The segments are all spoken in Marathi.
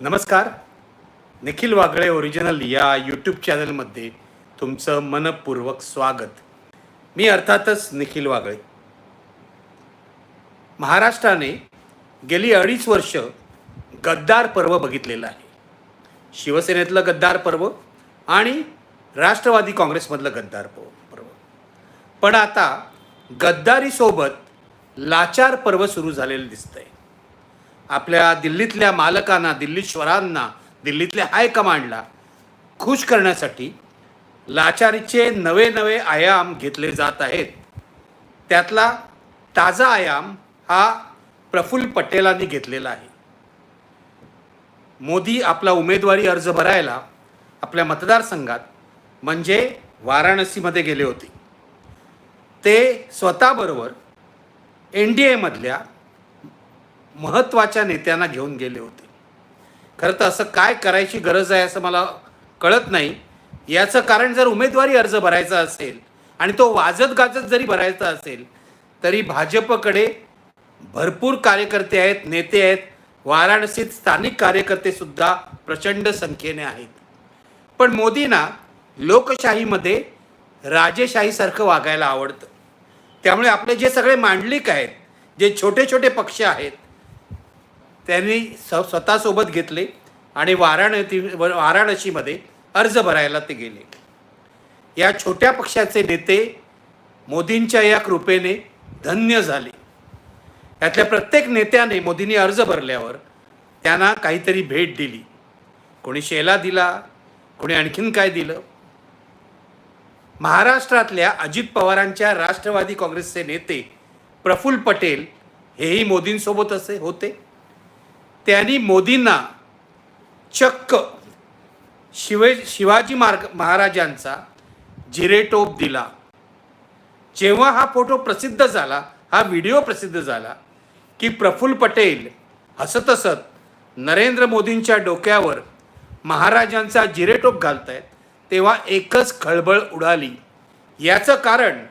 नमस्कार. निखिल वागळे ओरिजिनल या यूट्यूब चॅनलमध्ये तुमचं मनपूर्वक स्वागत. मी अर्थातच निखिल वागळे. महाराष्ट्राने गेली अडीच वर्ष गद्दार पर्व बघितलेलं आहे. शिवसेनेतलं गद्दार पर्व आणि राष्ट्रवादी काँग्रेसमधलं गद्दार पर्व पर्व. पण आता गद्दारीसोबत लाचार पर्व सुरू झालेलं दिसतंय. आपल्या दिल्लीतल्या मालकांना दिल्लीश्वरांना दिल्लीतल्या हायकमांडला खुश करण्यासाठी लाचारीचे नवे नवे आयाम घेतले जात आहेत. त्यातला ताजा आयाम हा प्रफुल्ल पटेलांनी घेतलेला आहे. मोदी आपला उमेदवारी अर्ज भरायला आपल्या मतदारसंघात म्हणजे वाराणसीमध्ये गेले होते. ते स्वतःबरोबर एन डी एमधल्या महत्त्वाच्या नेत्यांना घेऊन गेले होते. खरं तर असं काय करायची गरज आहे असं मला कळत नाही. याचं कारण जर उमेदवारी अर्ज भरायचा असेल आणि तो वाजत गाजत जरी भरायचा असेल तरी भाजपकडे भरपूर कार्यकर्ते आहेत नेते आहेत. वाराणसीत स्थानिक कार्यकर्ते सुद्धा प्रचंड संख्येने आहेत. पण मोदींना लोकशाहीमध्ये राजेशाहीसारखं वागायला आवडतं. त्यामुळे आपले जे सगळे मांडलिक आहेत जे छोटे छोटे पक्ष आहेत त्यांनी स स्वतःसोबत घेतले आणि वाराणसी वाराणसीमध्ये अर्ज भरायला ते गेले. या छोट्या पक्षाचे नेते मोदींच्या या कृपेने धन्य झाले. यातल्या प्रत्येक नेत्याने मोदींनी अर्ज भरल्यावर त्यांना काहीतरी भेट दिली. कोणी शेला दिला कोणी आणखीन काय दिलं. महाराष्ट्रातल्या अजित पवारांच्या राष्ट्रवादी काँग्रेसचे नेते प्रफुल्ल पटेल हेही मोदींसोबत असे होते. त्यांनी मोदींना चक्क शिवे शिवाजी मार्ग महाराजांचा जिरेटोप दिला. जेव्हा हा फोटो प्रसिद्ध झाला हा व्हिडिओ प्रसिद्ध झाला की प्रफुल्ल पटेल हसत हसत नरेंद्र मोदींच्या डोक्यावर महाराजांचा जिरेटोप घालत आहेत तेव्हा एकच खळबळ उडाली. याचं कारण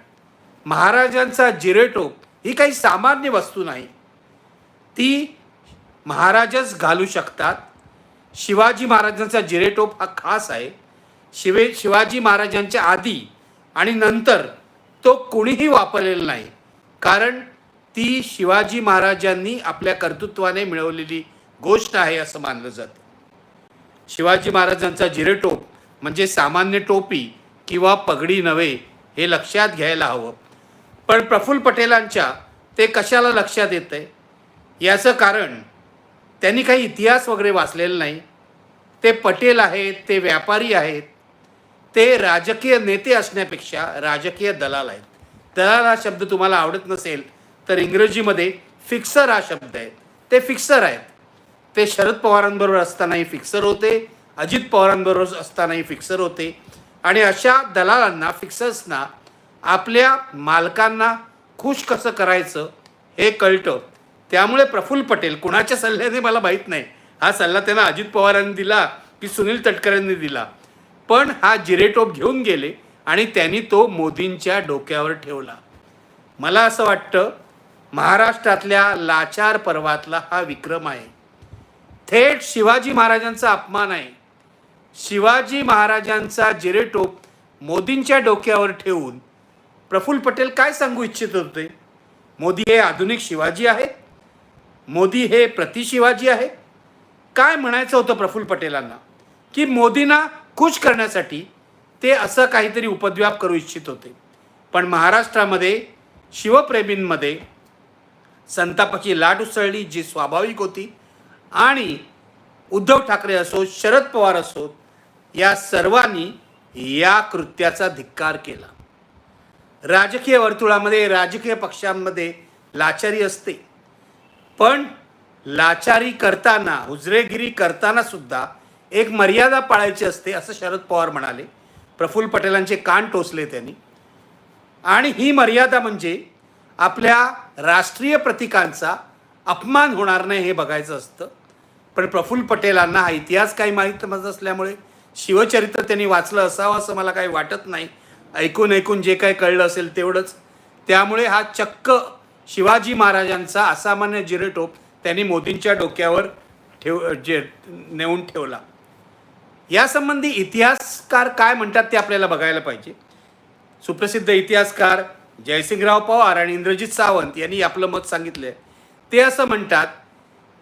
महाराजांचा जिरेटोप ही काही सामान्य वस्तू नाही. ती महाराजच घालू शकतात. शिवाजी महाराजांचा जिरेटोप हा खास आहे. शिवे शिवाजी महाराजांच्या आधी आणि नंतर तो कोणीही वापरलेला नाही. कारण ती शिवाजी महाराजांनी आपल्या कर्तृत्वाने मिळवलेली गोष्ट आहे असं मानलं जातं. शिवाजी महाराजांचा जिरेटोप म्हणजे सामान्य टोपी किंवा पगडी नव्हे हे लक्षात घ्यायला हवं. पण प्रफुल्ल पटेलांच्या ते कशाला लक्षात येतं आहे याचं कारण त्यांनी काही इतिहास वगैरे वाचलेला नाही. ते पटेल आहेत ते व्यापारी आहेत. ते राजकीय नेते असण्यापेक्षा राजकीय दलाल आहेत. दलाल हा शब्द तुम्हाला आवडत नसेल तर इंग्रजीमध्ये फिक्सर हा शब्द आहे. ते फिक्सर आहेत. ते शरद पवारांबरोबर असतानाही फिक्सर होते अजित पवारांबरोबर असतानाही फिक्सर होते. आणि अशा दलालांना फिक्सर्सना आपल्या मालकांना खुश कसं करायचं हे कळतं. त्यामुळे प्रफुल्ल पटेल कुणाच्या सल्ल्याने मला माहीत नाही. हा सल्ला त्यांना अजित पवारांनी दिला की सुनील तटकरेंनी दिला. पण हा जिरेटोप घेऊन गेले आणि त्यांनी तो मोदींच्या डोक्यावर ठेवला. मला असं वाटतं महाराष्ट्रातल्या लाचार पर्वातला हा विक्रम आहे. थेट शिवाजी महाराजांचा अपमान आहे. शिवाजी महाराजांचा जिरेटोप मोदींच्या डोक्यावर ठेवून प्रफुल्ल पटेल काय सांगू इच्छित होते? मोदी हे आधुनिक शिवाजी आहेत. मोदी हे प्रति शिवाजी काय म्हणायचं होतं प्रफुल्ल पटेलांना? की मोदींना खुश करण्यासाठी ते असं काहीतरी उपद्व्याप करू इच्छित होते. पण महाराष्ट्रामध्ये शिवप्रेमींमध्ये संतापाची लाट उसळली जी स्वाभाविक होती. आणि उद्धव ठाकरे असो शरद पवार असो या सर्वांनी या कृत्याचा धिक्कार केला. राजकीय वर्तुळामध्ये राजकीय पक्षांमध्ये लाचारी असते. पण लाचारी करताना हुजरेगिरी करताना सुद्धा एक मर्यादा पाळायची असते असं शरद पवार म्हणाले. प्रफुल्ल पटेलांचे कान टोचले त्यांनी. आणि ही मर्यादा म्हणजे आपल्या राष्ट्रीय प्रतीकांचा अपमान होणार नाही हे बघायचं असतं. पण प्रफुल्ल पटेलांना हा इतिहास काही माहीत असल्यामुळे शिवचरित्र त्यांनी वाचलं असावं असं मला काही वाटत नाही. ऐकून ऐकून जे काही कळलं असेल तेवढंच. त्यामुळे हा चक्क शिवाजी महाराजांचा असामान्य जिरेटोप त्यांनी मोदींच्या डोक्यावर ठेव जे नेऊन ठेवला. यासंबंधी इतिहासकार काय म्हणतात ते आपल्याला बघायला पाहिजे. सुप्रसिद्ध इतिहासकार जयसिंगराव पवार आणि इंद्रजित सावंत यांनी आपलं मत सांगितलं ते असं म्हणतात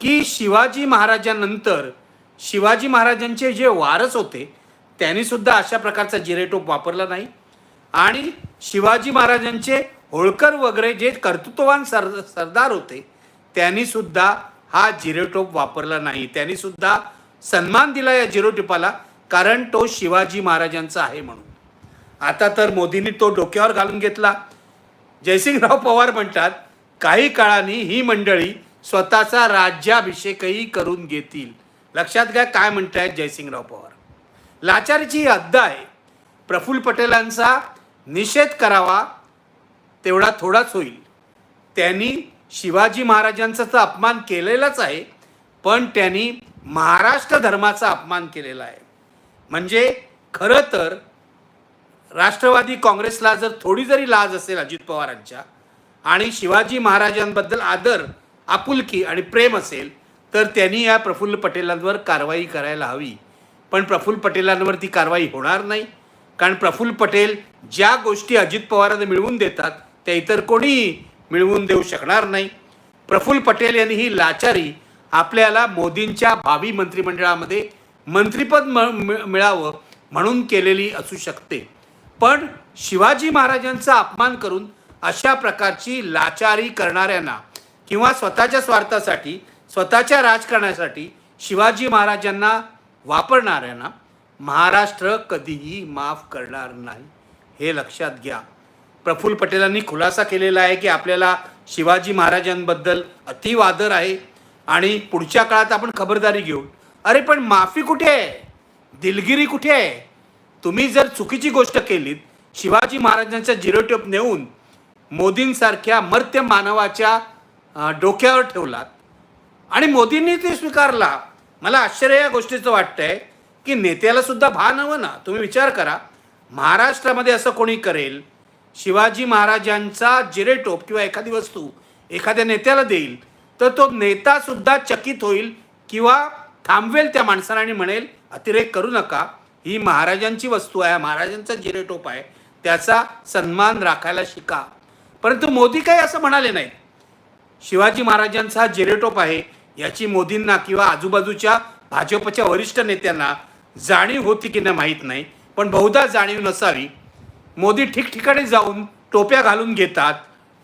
की शिवाजी महाराजांनंतर शिवाजी महाराजांचे जे वारस होते त्यांनी सुद्धा अशा प्रकारचा जिरेटोप वापरला नाही. आणि शिवाजी महाराजांचे होळकर वगैरे जे कर्तृत्ववान सर सरदार होते त्यांनी सुद्धा हा झिरोटोप वापरला नाही. त्यांनी सुद्धा सन्मान दिला या जिरोटिपाला कारण तो शिवाजी महाराजांचा आहे म्हणून. आता तर मोदींनी तो डोक्यावर घालून घेतला. जयसिंगराव पवार म्हणतात काही काळाने ही मंडळी स्वतःचा राज्याभिषेकही करून घेतील. लक्षात घ्या काय म्हणतायत जयसिंगराव पवार. लाचारीची ही हद्द आहे. प्रफुल्ल पटेलांचा निषेध करावा तेवढा थोडाच होईल. त्यांनी शिवाजी महाराजांचा तर अपमान केलेलाच आहे पण त्यांनी महाराष्ट्र धर्माचा अपमान केलेला आहे. म्हणजे खरं तर राष्ट्रवादी काँग्रेसला जर थोडी जरी लाज असेल अजित पवारांच्या आणि शिवाजी महाराजांबद्दल आदर आपुलकी आणि प्रेम असेल तर त्यांनी या प्रफुल्ल पटेलांवर कारवाई करायला हवी. पण प्रफुल्ल पटेलांवर ती कारवाई होणार नाही कारण प्रफुल्ल पटेल ज्या गोष्टी अजित पवारांना मिळवून देतात त्या इतर कोणीही मिळवून देऊ शकणार नाही. प्रफुल्ल पटेल यांनी ही लाचारी आपल्याला मोदींच्या भावी मंत्रिमंडळामध्ये मंत्रिपद म- मिळावं म्हणून केलेली असू शकते. पण शिवाजी महाराजांचा अपमान करून अशा प्रकारची लाचारी करणाऱ्यांना किंवा स्वतःच्या स्वार्थासाठी स्वतःच्या राजकारणासाठी शिवाजी महाराजांना वापरणाऱ्यांना महाराष्ट्र कधीही माफ करणार नाही. हे लक्षात घ्या. प्रफुल्ल पटेलांनी खुलासा केलेला आहे की आपल्याला शिवाजी महाराजांबद्दल अतिव आदर आहे आणि पुढच्या काळात आपण खबरदारी घेऊ. अरे पण माफी कुठे आहे? दिलगिरी कुठे आहे? तुम्ही जर चुकीची गोष्ट केलीत शिवाजी महाराजांचा जिरोटोप नेऊन मोदींसारख्या मर्त्य मानवाच्या डोक्यावर ठेवलात आणि मोदींनी ते स्वीकारला मला आश्चर्य या गोष्टीचं वाटतंय की नेत्याला सुद्धा भान हवं ना? तुम्ही विचार करा. महाराष्ट्रामध्ये असं कोणी करेल शिवाजी महाराजांचा जिरेटोप किंवा एखादी वस्तू एखाद्या नेत्याला देईल तर तो नेता सुद्धा चकित होईल किंवा थांबवेल त्या माणसाला आणि म्हणेल अतिरेक करू नका. ही महाराजांची वस्तू आहे महाराजांचा जिरेटोप आहे. त्याचा सन्मान राखायला शिका. परंतु मोदी काही असं म्हणाले नाही शिवाजी महाराजांचा हा जिरेटोप आहे याची मोदींना किंवा आजूबाजूच्या भाजपच्या वरिष्ठ नेत्यांना जाणीव होती की नाही माहीत नाही पण बहुधा जाणीव नसावी. मोदी ठिकठिकाणी जाऊन टोप्या घालून घेतात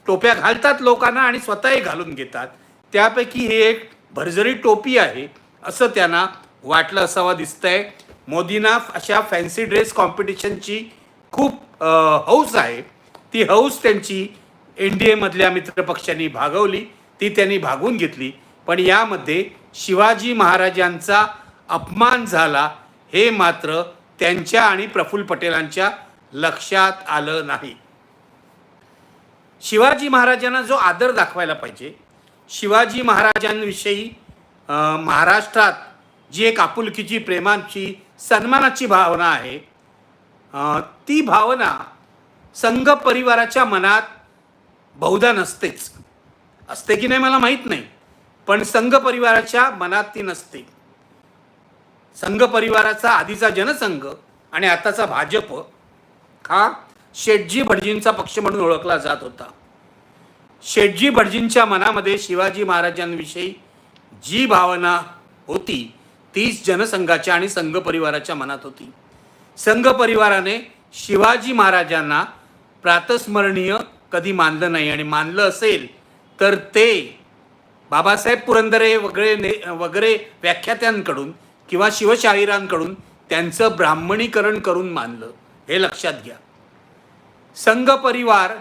टोप्या घालतात लोकांना आणि स्वतःही घालून घेतात. त्यापैकी हे एक भरजरी टोपी आहे असं त्यांना वाटलं असावं दिसतंय. मोदींना अशा फॅन्सी ड्रेस कॉम्पिटिशनची खूप हौस आहे. ती हौस त्यांची एन डी एमधल्या मित्रपक्षांनी भागवली ती त्यांनी भागवून घेतली. पण यामध्ये शिवाजी महाराजांचा अपमान झाला हे मात्र त्यांच्या आणि प्रफुल्ल पटेलांच्या लक्षात आलं नाही. शिवाजी महाराजांना जो आदर दाखवायला पाहिजे शिवाजी महाराजांविषयी महाराष्ट्रात जी एक आपुलकीची प्रेमाची सन्मानाची भावना आहे ती भावना संघ परिवाराच्या मनात बहुधा नसतेच. असते की नाही मला माहीत नाही पण संघ परिवाराच्या मनात ती नसते. संघ परिवाराचा आधीचा जनसंघ आणि आताचा भाजप हा? शेटजी भटजींचा पक्ष म्हणून ओळखला जात होता. शेटजी भटजींच्या मनामध्ये शिवाजी महाराजांविषयी जी भावना होती तीच जनसंघाच्या आणि संघ परिवाराच्या मनात होती. संघ परिवाराने शिवाजी महाराजांना प्रातस्मरणीय कधी मानलं नाही आणि मानलं असेल तर ते बाबासाहेब पुरंदरे वगैरे ने वगैरे व्याख्यात्यांकडून किंवा शिवशाहिरांकडून त्यांचं ब्राह्मणीकरण करून मानलं. हे लक्षात घ्या. संघ परिवार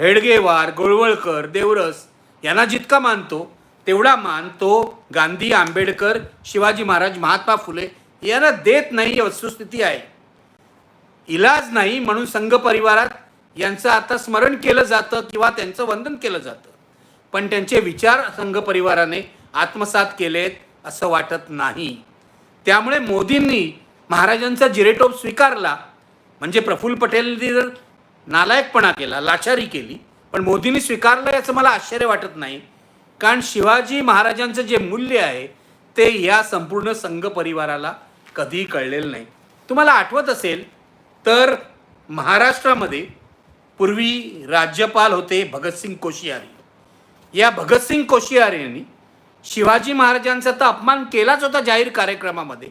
हेडगेवार गोळवळकर देवरस यांना जितका मानतो तेवढा मान तो गांधी आंबेडकर शिवाजी महाराज महात्मा फुले यांना देत नाही ही वस्तुस्थिती आहे. इलाज नाही म्हणून संघ परिवारात यांचं आता स्मरण केलं जातं किंवा त्यांचं वंदन केलं जातं. पण त्यांचे विचार संघ परिवाराने आत्मसात केलेत असं वाटत नाही. त्यामुळे मोदींनी महाराजांचा जिरेटोप स्वीकारला म्हणजे प्रफुल्ल पटेलनी जर नालायकपणा केला लाचारी केली पण मोदींनी स्वीकारलं याचं मला आश्चर्य वाटत नाही. कारण शिवाजी महाराजांचं जे मूल्य आहे ते या संपूर्ण संघ परिवाराला कधीही कळलेलं नाही. तुम्हाला आठवत असेल तर महाराष्ट्रामध्ये पूर्वी राज्यपाल होते भगतसिंग कोशियारी. या भगतसिंग कोश्यारी यांनी शिवाजी महाराजांचा तर अपमान केलाच होता जाहीर कार्यक्रमामध्ये.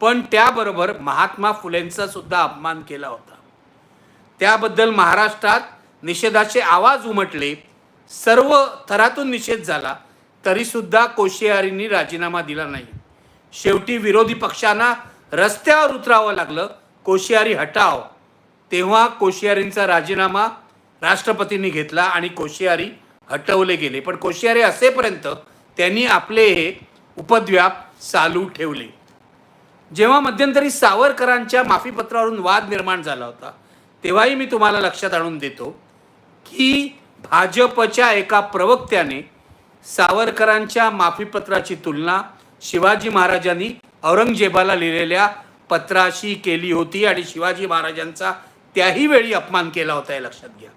पण त्याबरोबर महात्मा फुलेंचा सुद्धा अपमान केला होता. त्याबद्दल महाराष्ट्रात निषेधाचे आवाज उमटले. सर्व थरातून निषेध झाला तरीसुद्धा कोशियारींनी राजीनामा दिला नाही. शेवटी विरोधी पक्षांना रस्त्यावर उतरावं लागलं कोशियारी हटाव. तेव्हा कोशियारींचा राजीनामा राष्ट्रपतींनी घेतला आणि कोशियारी हटवले गेले. पण कोशियारी असेपर्यंत त्यांनी आपले हे उपद्व्याप चालू ठेवले. जेव्हा मध्यंतरी सावरकरांच्या माफीपत्रावरून वाद निर्माण झाला होता तेव्हाही मी तुम्हाला लक्षात आणून देतो की भाजपच्या एका प्रवक्त्याने सावरकरांच्या माफीपत्राची तुलना शिवाजी महाराजांनी औरंगजेबाला लिहिलेल्या पत्राशी केली होती आणि शिवाजी महाराजांचा त्याही वेळी अपमान केला होता हे लक्षात घ्या.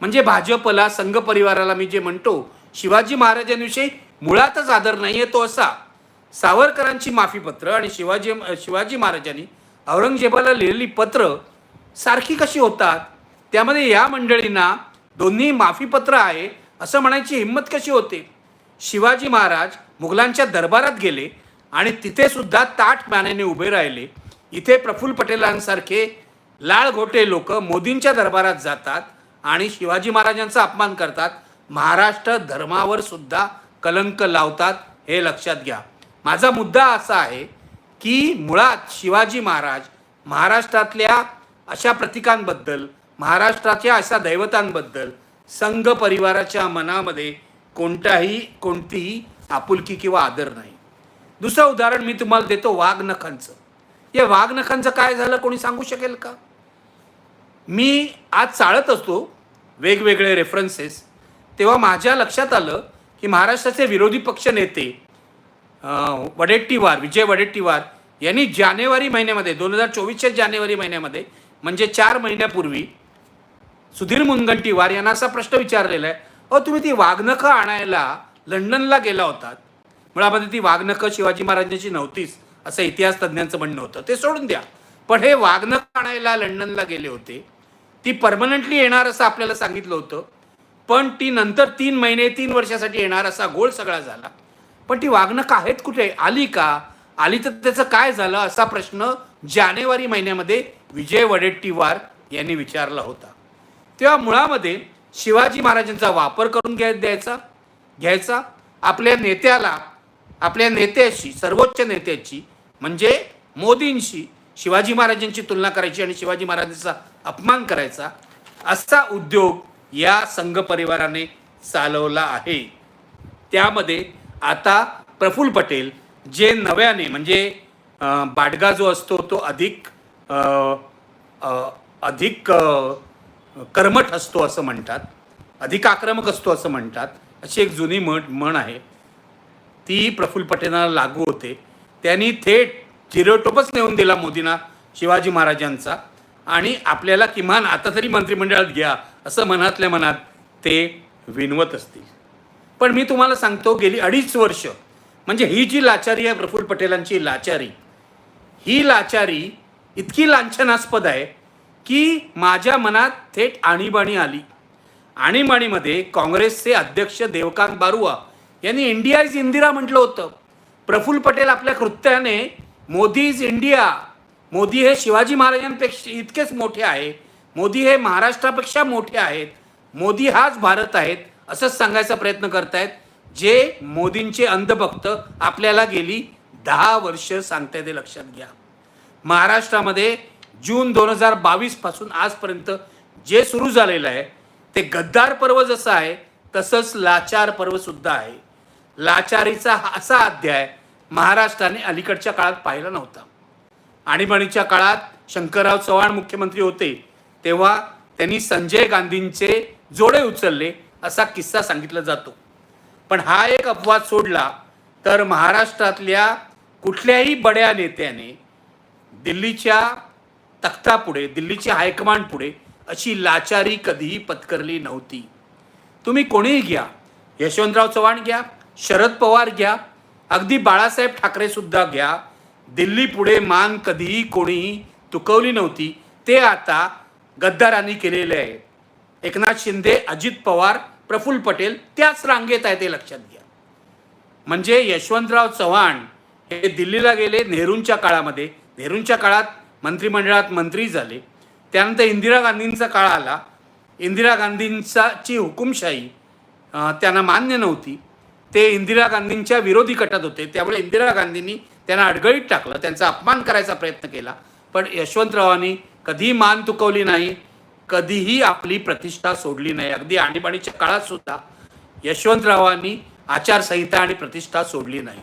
म्हणजे भाजपला संघ परिवाराला मी जे म्हणतो शिवाजी महाराजांविषयी मुळातच आदर नाही आहे तो असा. सावरकरांची माफीपत्र आणि शिवाजी शिवाजी महाराजांनी औरंगजेबाला लिहिलेली पत्र सारखी कशी होतात? त्यामध्ये या मंडळींना दोन्ही माफीपत्र आहे असं म्हणायची हिंमत कशी होते? शिवाजी महाराज मुघलांच्या दरबारात गेले आणि तिथे सुद्धा ताठ मानेने उभे राहिले. इथे प्रफुल्ल पटेलांसारखे लाळघोटे लोक मोदींच्या दरबारात जातात आणि शिवाजी महाराजांचा अपमान करतात. महाराष्ट्र धर्मावर सुद्धा कलंक लावतात हे लक्षात घ्या. माझा मुद्दा असा आहे की मुळात शिवाजी महाराज महाराष्ट्रातल्या अशा प्रतीकांबद्दल महाराष्ट्राच्या अशा दैवतांबद्दल संघ परिवाराच्या मनामध्ये कोणताही कोणतीही आपुलकी किंवा आदर नाही. दुसरं उदाहरण मी तुम्हाला देतो वाघनखांचं. या वाघनखांचं काय झालं कोणी सांगू शकेल का? मी आज चाळत असतो वेगवेगळे रेफरन्सेस तेव्हा माझ्या लक्षात आलं की महाराष्ट्राचे विरोधी पक्ष नेते वडेट्टीवार विजय वडेट्टीवार यांनी जानेवारी महिन्यामध्ये दोन हजार चोवीसच्या जानेवारी महिन्यामध्ये म्हणजे चार महिन्यापूर्वी सुधीर मुनगंटीवार यांना असा प्रश्न विचारलेला आहे अहो तुम्ही ती वाघनखं आणायला लंडनला गेला होतात. मुळामध्ये ती वाघनखं शिवाजी महाराजांची नव्हतीच असं इतिहास तज्ज्ञांचं म्हणणं होतं. ते सोडून द्या. पण हे वाघनखं आणायला लंडनला गेले होते. ती परमनंटली येणार असं आपल्याला सांगितलं होतं. पण ती नंतर तीन महिने तीन वर्षासाठी येणार असा गोळ सगळा झाला. पण ती वागणं आहेत कुठे? आली का? आली तर त्याचं काय झालं असा प्रश्न जानेवारी महिन्यामध्ये विजय वडेट्टीवार यांनी विचारला होता. तेव्हा मुळामध्ये शिवाजी महाराजांचा वापर करून घ्या द्यायचा घ्यायचा. आपल्या नेत्याला आपल्या नेत्याशी सर्वोच्च नेत्याची म्हणजे मोदींशी शिवाजी महाराजांची तुलना करायची आणि शिवाजी महाराजांचा अपमान करायचा असा उद्योग या संघ परिवाराने चालवला आहे. त्यामध्ये आता प्रफुल्ल पटेल जे नव्याने म्हणजे बाडगा जो असतो तो अधिक अधिक कर्मठ असतो असं म्हणतात. अधिक आक्रमक असतो असं म्हणतात. अशी एक जुनी म्हण म्हण आहे. ती प्रफुल्ल पटेलांना लागू होते. त्यांनी थेट जिरोटोपच नेऊन दिला मोदींना शिवाजी महाराजांचा. आणि आपल्याला किमान आता तरी मंत्रिमंडळात घ्या असं मनातल्या मनात ते विनवत असतील. पण मी तुम्हाला सांगतो गेली अडीच वर्ष म्हणजे ही जी लाचारी आहे प्रफुल्ल पटेलांची लाचारी ही लाचारी इतकी लांछनास्पद आहे की माझ्या मनात थेट आणीबाणी आली. आणीबाणीमध्ये काँग्रेसचे अध्यक्ष देवकांत बारुआ यांनी इंडिया इज इंदिरा म्हटलं होतं. प्रफुल्ल पटेल आपल्या कृत्याने मोदी इज इंडिया मोदी हे शिवाजी महाराजांपेक्षा इतकेच मोठे आहे मोदी हे महाराष्ट्रापेक्षा मोठे आहेत मोदी हाच भारत आहेत असंच सांगायचा प्रयत्न करतायत जे मोदींचे अंधभक्त आपल्याला गेली दहा वर्ष सांगताय ते लक्षात घ्या. महाराष्ट्रामध्ये जून दोन हजार बावीसपासून आजपर्यंत जे सुरू झालेलं आहे ते गद्दार पर्व जसं आहे तसंच लाचार पर्व सुद्धा आहे. लाचारीचा हा असा अध्याय महाराष्ट्राने अलीकडच्या काळात पाहिला नव्हता. आणीबाणीच्या काळात शंकरराव चव्हाण मुख्यमंत्री होते तेव्हा त्यांनी संजय गांधींचे जोडे उचलले असा किस्सा सांगितला जातो. पण हा एक अपवाद सोडला तर महाराष्ट्रातल्या कुठल्याही बड्या नेत्याने दिल्लीच्या तख्तापुढे दिल्लीच्या हायकमांड पुढे अशी लाचारी कधीही पत्करली नव्हती. तुम्ही कोणीही घ्या यशवंतराव चव्हाण घ्या शरद पवार घ्या अगदी बाळासाहेब ठाकरेसुद्धा घ्या दिल्ली पुढे मान कधीही कोणीही तुकवली नव्हती. ते आता गद्दारांनी केलेले आहे एकनाथ शिंदे अजित पवार प्रफुल्ल पटेल त्याच रांगेत आहे ते लक्षात घ्या. म्हणजे यशवंतराव चव्हाण हे दिल्लीला गेले नेहरूंच्या काळामध्ये. नेहरूंच्या काळात मंत्रिमंडळात मंत्री झाले. त्यानंतर इंदिरा गांधींचा काळ आला. इंदिरा गांधींचाची हुकुमशाही त्यांना मान्य नव्हती. ते इंदिरा गांधींच्या विरोधी गटात होते. त्यामुळे इंदिरा गांधींनी त्यांना अडगळीत टाकलं. त्यांचा अपमान करायचा प्रयत्न केला. पण यशवंतरावांनी कधीही मान तुकवली नाही. कधीही आपली प्रतिष्ठा सोडली नाही. अगदी आणीबाणीच्या काळात सुद्धा यशवंतरावांनी आचारसंहिता आणि प्रतिष्ठा सोडली नाही.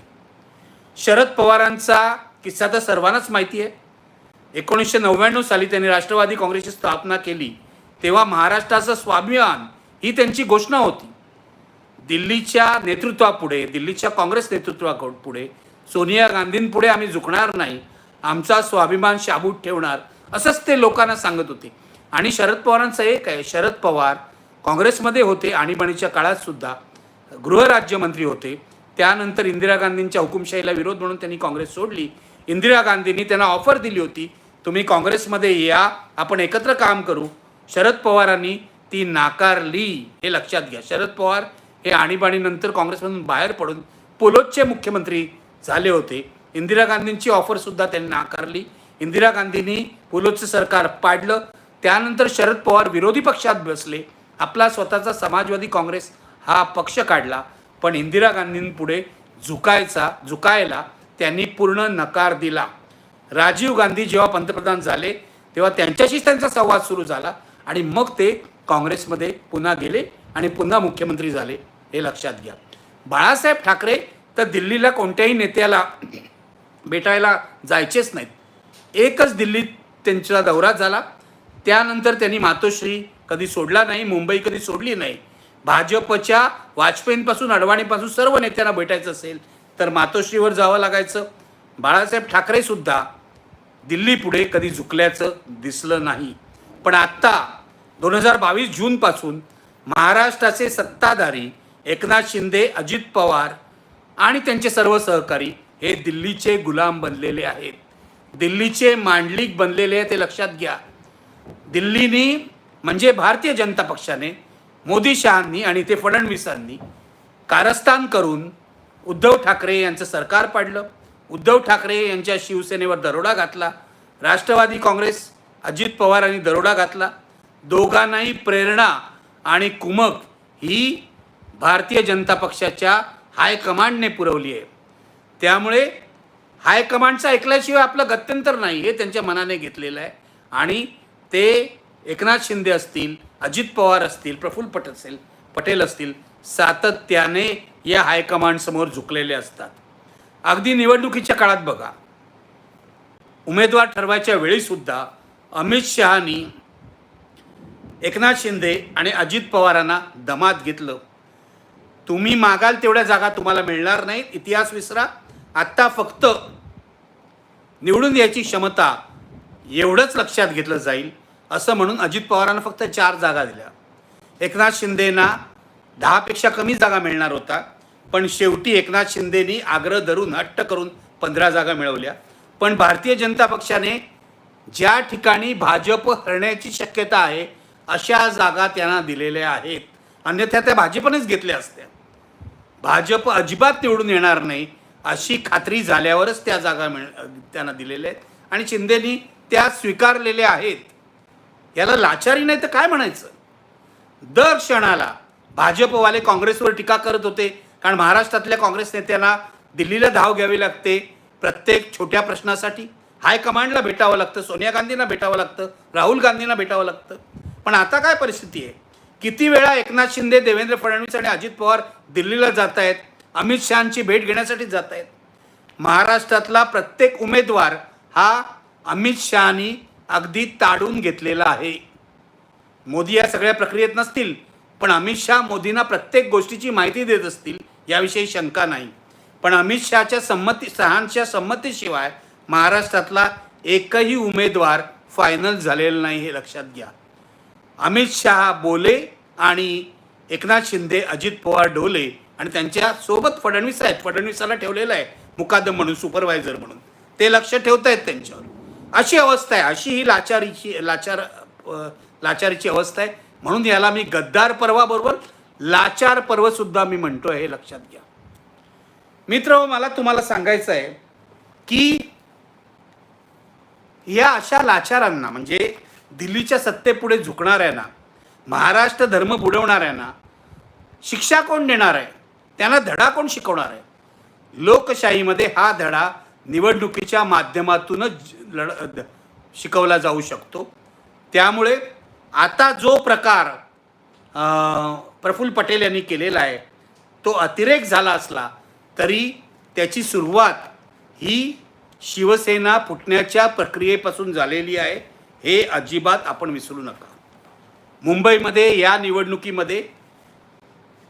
शरद पवारांचा किस्सा तर सर्वांनाच माहिती आहे. एकोणीसशे नव्याण्णव साली त्यांनी राष्ट्रवादी काँग्रेसची स्थापना केली. तेव्हा महाराष्ट्राचं स्वाभिमान ही त्यांची घोषणा होती. दिल्लीच्या नेतृत्वापुढे दिल्लीच्या काँग्रेस नेतृत्वापुढे सोनिया गांधींपुढे आम्ही झुकणार नाही. आमचा स्वाभिमान शाबूत ठेवणार असंच ते लोकांना सांगत होते. आणि शरद पवारांचं एक आहे. शरद पवार काँग्रेसमध्ये होते आणीबाणीच्या काळात सुद्धा गृहराज्यमंत्री होते. त्यानंतर इंदिरा गांधींच्या हुकुमशाहीला विरोध म्हणून त्यांनी काँग्रेस सोडली. इंदिरा गांधींनी त्यांना ऑफर दिली होती. तुम्ही काँग्रेसमध्ये या आपण एकत्र काम करू. शरद पवारांनी ती नाकारली. हे लक्षात घ्या. शरद पवार हे आणीबाणीनंतर काँग्रेसमधून बाहेर पडून पोलोदचे मुख्यमंत्री झाले होते. इंदिरा गांधींची ऑफरसुद्धा त्यांनी नाकारली. इंदिरा गांधींनी पुलोदचं सरकार पाडलं. त्यानंतर शरद पवार विरोधी पक्षात बसले. आपला स्वतःचा समाजवादी काँग्रेस हा पक्ष काढला. पण इंदिरा गांधींपुढे झुकायचा झुकायला त्यांनी पूर्ण नकार दिला. राजीव गांधी जेव्हा पंतप्रधान झाले तेव्हा त्यांच्याशीच त्यांचा संवाद सुरू झाला आणि मग ते काँग्रेसमध्ये पुन्हा गेले आणि पुन्हा मुख्यमंत्री झाले हे लक्षात घ्या. बाळासाहेब ठाकरे तर दिल्लीला कोणत्याही नेत्याला भेटायला जायचेच नाहीत. एकच दिल्लीत त्यांचा दौरा झाला. त्यानंतर त्यांनी मातोश्री कधी सोडला नाही मुंबई कधी सोडली नाही. भाजपच्या वाजपेयींपासून अडवाणीपासून सर्व नेत्यांना भेटायचं असेल तर मातोश्रीवर जावं लागायचं. बाळासाहेब ठाकरेसुद्धा दिल्ली पुढे कधी झुकल्याचं दिसलं नाही. पण आत्ता दोन हजार बावीस जूनपासून महाराष्ट्राचे सत्ताधारी एकनाथ शिंदे अजित पवार आणि त्यांचे सर्व सहकारी हे दिल्लीचे गुलाम बनलेले आहेत. दिल्लीचे मांडलिक बनलेले आहे ते लक्षात घ्या. दिल्लीनी म्हणजे भारतीय जनता पक्षाने मोदी शहांनी आणि ते फडणवीसांनी कारस्थान करून उद्धव ठाकरे यांचं सरकार पाडलं. उद्धव ठाकरे यांच्या शिवसेनेवर दरोडा घातला. राष्ट्रवादी काँग्रेस अजित पवारांनी दरोडा घातला. दोघांनाही प्रेरणा आणि कुमक ही भारतीय जनता पक्षाच्या हायकमांडने पुरवली आहे. त्यामुळे हायकमांडचं ऐकल्याशिवाय आपलं गत्यंतर नाही हे त्यांच्या मनाने घेतलेलं आहे. आणि ते एकनाथ शिंदे असतील अजित पवार असतील प्रफुल्ल पटेल असेल पटेल असतील सातत्याने या हायकमांडसमोर झुकलेले असतात. अगदी निवडणुकीच्या काळात बघा. उमेदवार ठरवायच्या वेळीसुद्धा अमित शहानी एकनाथ शिंदे आणि अजित पवारांना दमात घेतलं. तुम्ही मागाल तेवढ्या जागा तुम्हाला मिळणार नाहीत इतिहास विसरा. आत्ता फक्त निवडून यायची क्षमता एवढंच लक्षात घेतलं जाईल असं म्हणून अजित पवारांना फक्त चार जागा दिल्या. एकनाथ शिंदेना दहापेक्षा कमी जागा मिळणार होता पण शेवटी एकनाथ शिंदेनी आग्रह धरून हट्ट करून पंधरा जागा मिळवल्या. पण भारतीय जनता पक्षाने ज्या ठिकाणी भाजप हरण्याची शक्यता आहे अशा जागा त्यांना दिलेल्या आहेत. अन्यथा त्या भाजपनेच घेतल्या असत्या. भाजप अजिबात निवडून येणार नाही अशी खात्री झाल्यावरच त्या जागा मिळ त्यांना दिलेल्या आहेत. आणि शिंदेनी त्या स्वीकारलेल्या आहेत. याला लाचारी नाही तर काय म्हणायचं? दर क्षणाला भाजपवाले काँग्रेसवर टीका करत होते. कारण महाराष्ट्रातल्या काँग्रेस नेत्यांना दिल्लीला धाव घ्यावी लागते प्रत्येक छोट्या प्रश्नासाठी. हायकमांडला भेटावं लागतं सोनिया गांधींना भेटावं लागतं राहुल गांधींना भेटावं लागतं. पण आता काय परिस्थिती आहे? किती वेळा एकनाथ शिंदे देवेंद्र फडणवीस आणि अजित पवार दिल्लीला जात आहेत अमित शहाची भेट घेण्यासाठी जात आहेत महाराष्ट्रातला प्रत्येक उमेदवार हा अमित शहानी अगदी ताडून घेतलेला आहे. मोदी या सगळ्या प्रक्रियेत नसतील पण अमित शहा मोदींना प्रत्येक गोष्टीची माहिती देत असतील याविषयी शंका नाही. पण अमित शहाच्या संमती शहांच्या संमतीशिवाय महाराष्ट्रातला एकही उमेदवार फायनल झालेला नाही हे लक्षात घ्या. अमित शहा बोले आणि एकनाथ शिंदे अजित पवार डोले आणि त्यांच्यासोबत फडणवीस आहेत. फडणवीसाला ठेवलेलं आहे. मुकादम म्हणून सुपरवायझर म्हणून. ते लक्ष ठेवत आहेत त्यांच्यावर. अशी अवस्था आहे. अशी ही लाचारीची लाचार लाचारीची अवस्था आहे. म्हणून याला मी गद्दार पर्वाबरोबर लाचार पर्व सुद्धा मी म्हणतोय हे लक्षात घ्या. मित्र हो, मला तुम्हाला सांगायचं आहे की या अशा लाचारांना म्हणजे दिल्लीच्या सत्तेपुढे झुकणाऱ्यांना महाराष्ट्र धर्म बुडवणाऱ्यांना शिक्षा कोण देणार आहे? त्यांना धडा कोण शिकवणार आहे? लोकशाहीमध्ये हा धडा निवडणुकीच्या माध्यमातूनच लढ द- शिकवला जाऊ शकतो. त्यामुळे आता जो प्रकार प्रफुल्ल पटेल यांनी केलेला आहे तो अतिरेक झाला असला तरी त्याची सुरुवात ही शिवसेना फुटण्याच्या प्रक्रियेपासून झालेली आहे हे अजिबात आपण विसरू नका. मुंबईमध्ये या निवडणुकीमध्ये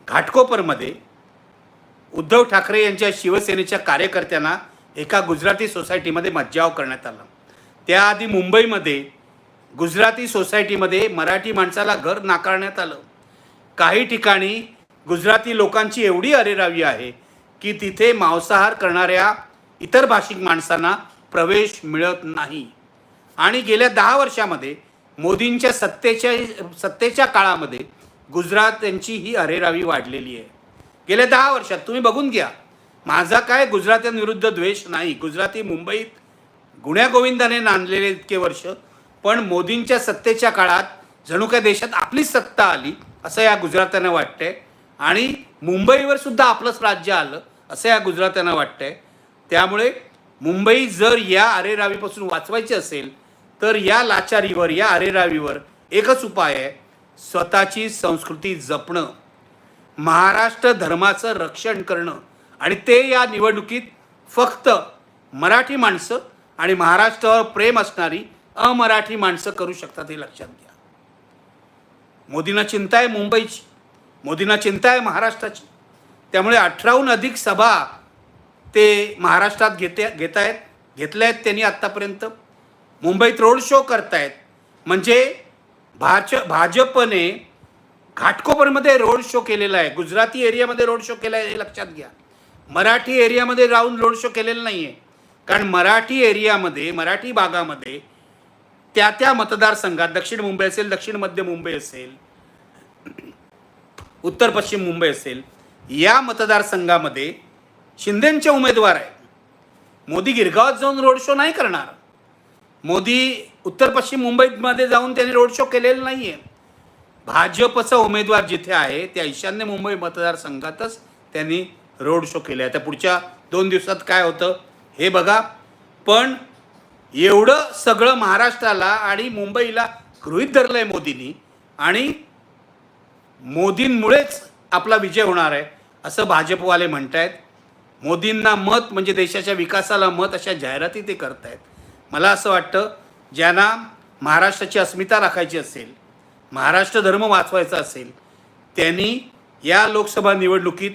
घाटकोपरमध्ये उद्धव ठाकरे यांच्या शिवसेनेच्या कार्यकर्त्यांना एका गुजराती सोसायटीमध्ये मज्जाव करण्यात आला. त्याआधी मुंबईमध्ये गुजराती सोसायटीमध्ये मराठी माणसाला घर नाकारण्यात आलं. काही ठिकाणी गुजराती लोकांची एवढी अरेरावी आहे की तिथे मांसाहार करणाऱ्या इतर भाषिक माणसांना प्रवेश मिळत नाही. आणि गेल्या दहा वर्षामध्ये मोदींच्या सत्तेच्या सत्तेच्या काळामध्ये गुजरात यांची ही अरेरावी वाढलेली आहे. गेल्या दहा वर्षात तुम्ही बघून घ्या माझा काय गुजरात्यांविरुद्ध द्वेष नाही. गुजराती मुंबईत गुण्यागोविंदाने नांदलेले इतके वर्ष पण मोदींच्या सत्तेच्या काळात जणू काय देशात आपलीच सत्ता आली असं या गुजरात्यांना वाटतंय. आणि मुंबईवर सुद्धा आपलंच राज्य आलं असं या गुजरात्यांना वाटतंय. त्यामुळे मुंबई जर या अरेरावीपासून वाचवायची असेल तर या लाचारीवर या अरेरावीवर एकच उपाय आहे स्वतःची संस्कृती जपणं. महाराष्ट्र धर्माचं रक्षण करणं. आणि ते या निवडणुकीत फक्त मराठी माणसं आणि महाराष्ट्रावर प्रेम असणारी अमराठी माणसं करू शकतात हे लक्षात घ्या. मोदींना चिंता आहे मुंबईची. मोदींना चिंता आहे महाराष्ट्राची. त्यामुळे अठराहून अधिक सभा ते महाराष्ट्रात घेते घेत आहेत घेतल्या आहेत त्यांनी आत्तापर्यंत. मुंबईत रोड शो करतायत. म्हणजे भाज भाजपने घाटकोपरमध्ये रोड शो केलेला आहे. गुजराती एरियामध्ये रोड शो केला आहे हे लक्षात घ्या. मराठी एरियामध्ये राहून रोड शो केलेला नाही आहे कारण मराठी एरियामध्ये मराठी भागामध्ये त्या त्या मतदारसंघात दक्षिण मुंबई असेल दक्षिण मध्य मुंबई असेल उत्तर पश्चिम मुंबई असेल या मतदारसंघामध्ये शिंदेंचे उमेदवार आहे मोदी गिरगावात जाऊन रोड शो नाही करणार. मोदी उत्तर पश्चिम मुंबईमध्ये जाऊन त्यांनी रोड शो केलेला नाही आहे भाजपचा उमेदवार जिथे आहे त्या ईशान्य मुंबई मतदारसंघातच त्यांनी रोड शो केले. आता पुढच्या दोन दिवसात काय होतं हे बघा. पण एवढं सगळं महाराष्ट्राला आणि मुंबईला गृहित धरलं आहे मोदींनी आणि मोदींमुळेच आपला विजय होणार आहे असं भाजपवाले म्हणत आहेत मोदींना मत म्हणजे देशाच्या विकासाला मत अशा जाहिराती ते करत आहेत मला असं वाटतं ज्यांना महाराष्ट्राची अस्मिता राखायची असेल महाराष्ट्र धर्म वाचवायचा असेल त्यांनी या लोकसभा निवडणुकीत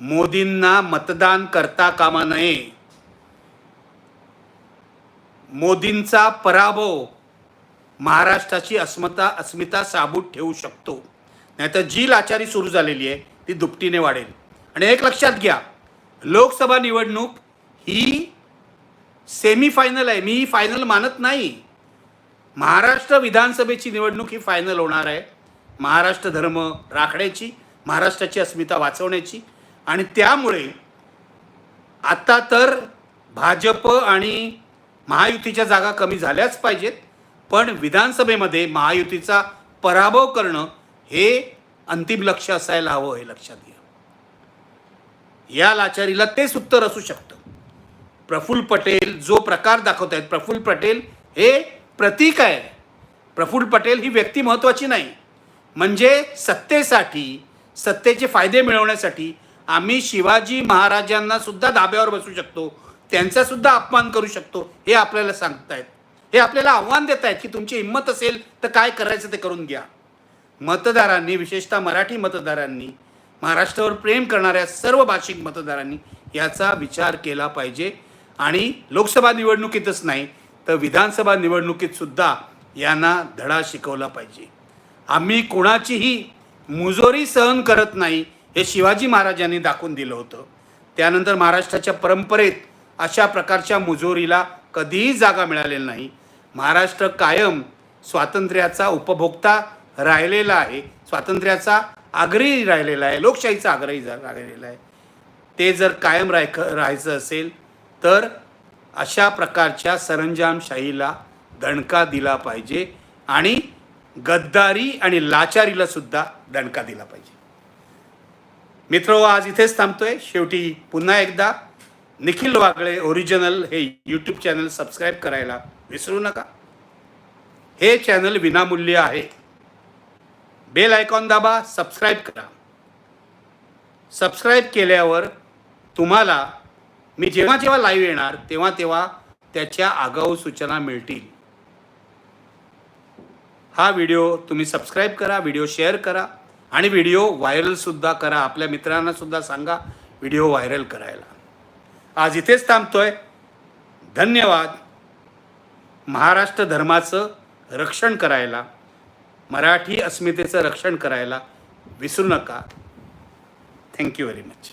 मोदींना मतदान करता कामा नये. मोदींचा पराभव महाराष्ट्राची अस्मिता अस्मिता साबूत ठेवू शकतो. नाहीतर जी लाचारी सुरू झालेली आहे ती दुपटीने वाढेल. आणि एक लक्षात घ्या लोकसभा निवडणूक ही सेमीफायनल आहे. मी ही फायनल मानत नाही. महाराष्ट्र विधानसभेची निवडणूक ही फायनल होणार आहे. महाराष्ट्र धर्म राखण्याची महाराष्ट्राची अस्मिता वाचवण्याची आणि त्यामुळे आता तर भाजप आणि महायुतीच्या जागा कमी झाल्याच पाहिजेत पण विधानसभेमध्ये महायुतीचा पराभव करणं हे अंतिम लक्ष असायला हवं हे लक्षात घ्या. या लाचारीला तेच उत्तर असू शकतं. प्रफुल्ल पटेल जो प्रकार दाखवत आहेत प्रफुल्ल पटेल हे प्रतीक आहे प्रफुल्ल पटेल ही व्यक्ती महत्त्वाची नाही. म्हणजे सत्तेसाठी सत्तेचे फायदे मिळवण्यासाठी आम्ही शिवाजी महाराजांना सुद्धा धाब्यावर बसू शकतो. त्यांचा सुद्धा अपमान करू शकतो. हे आपल्याला सांगतायत. हे आपल्याला आव्हान देत आहेत की तुमची हिंमत असेल तर काय करायचं ते करून घ्या. मतदारांनी विशेषतः मराठी मतदारांनी महाराष्ट्रावर प्रेम करणाऱ्या सर्व भाषिक मतदारांनी याचा विचार केला पाहिजे. आणि लोकसभा निवडणुकीतच नाही तर विधानसभा निवडणुकीत सुद्धा यांना धडा शिकवला पाहिजे. आम्ही कोणाचीही मुजोरी सहन करत नाही हे शिवाजी महाराजांनी दाखवून दिलं होतं. त्यानंतर महाराष्ट्राच्या परंपरेत अशा प्रकारच्या मुजोरीला कधीही जागा मिळालेली नाही. महाराष्ट्र कायम स्वातंत्र्याचा उपभोक्ता राहिलेला आहे. स्वातंत्र्याचा आग्रही राहिलेला आहे. लोकशाहीचा आग्रही जा- राहिलेला आहे. ते जर कायम राह राहायचं असेल तर अशा प्रकारच्या सरंजामशाहीला दणका दिला पाहिजे आणि गद्दारी आणि लाचारीला सुद्धा दणका दिला पाहिजे. मित्र हो, आज इथेच थांबतोय. शेवटी पुन्हा एकदा निखिल वागळे ओरिजिनल हे यूट्यूब चॅनल सबस्क्राईब करायला विसरू नका. हे चॅनल विनामूल्य आहे. बेल आयकॉन दाबा सबस्क्राईब करा. सबस्क्राईब केल्यावर तुम्हाला मी जेव्हा जेव्हा लाईव्ह येणार तेव्हा तेव्हा त्याच्या आगाऊ सूचना मिळतील. हा व्हिडिओ तुम्ही सबस्क्राईब करा व्हिडिओ शेअर करा. आणि व्हिडिओ व्हायरलसुद्धा करा. आपल्या मित्रांना सुद्धा सांगा व्हिडिओ व्हायरल करायला. आज इथेच थांबतोय. धन्यवाद. महाराष्ट्र धर्माचं रक्षण करायला मराठी अस्मितेचं रक्षण करायला विसरू नका. Thank you very much